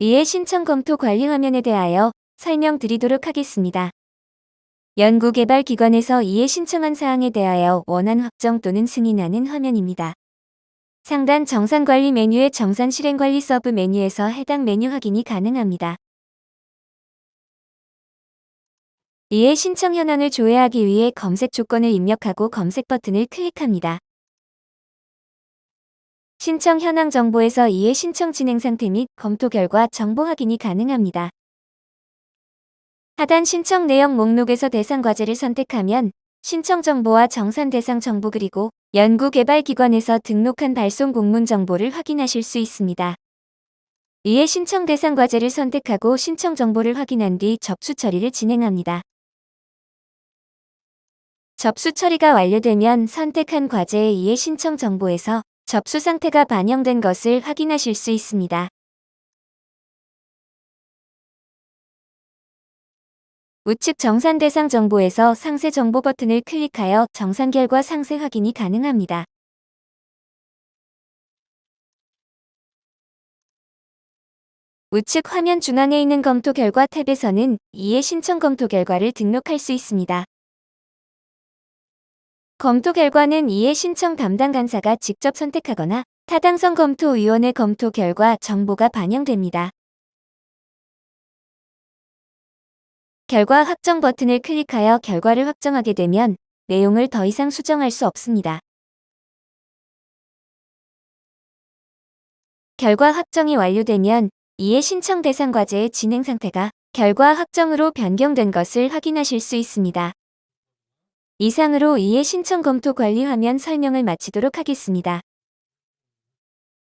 이해 신청 검토 관리 화면에 대하여 설명드리도록 하겠습니다. 연구개발기관에서 이해 신청한 사항에 대하여 원안 확정 또는 승인하는 화면입니다. 상단 정산관리 메뉴의 정산 실행관리 서브 메뉴에서 해당 메뉴 확인이 가능합니다. 이해 신청 현황을 조회하기 위해 검색 조건을 입력하고 검색 버튼을 클릭합니다. 신청 현황 정보에서 이해 신청 진행 상태 및 검토 결과 정보 확인이 가능합니다. 하단 신청 내용 목록에서 대상 과제를 선택하면 신청 정보와 정산 대상 정보 그리고 연구개발기관에서 등록한 발송 공문 정보를 확인하실 수 있습니다. 이에 신청 대상 과제를 선택하고 신청 정보를 확인한 뒤 접수 처리를 진행합니다. 접수 처리가 완료되면 선택한 과제의 이해 신청 정보에서 접수 상태가 반영된 것을 확인하실 수 있습니다. 우측 정산 대상 정보에서 상세 정보 버튼을 클릭하여 정산 결과 상세 확인이 가능합니다. 우측 화면 중앙에 있는 검토 결과 탭에서는 이해 신청 검토 결과를 등록할 수 있습니다. 검토 결과는 이해 신청 담당 간사가 직접 선택하거나 타당성 검토위원회 검토 결과 정보가 반영됩니다. 결과 확정 버튼을 클릭하여 결과를 확정하게 되면 내용을 더 이상 수정할 수 없습니다. 결과 확정이 완료되면 이해 신청 대상 과제의 진행 상태가 결과 확정으로 변경된 것을 확인하실 수 있습니다. 이상으로 이해 신청 검토 관리 화면 설명을 마치도록 하겠습니다.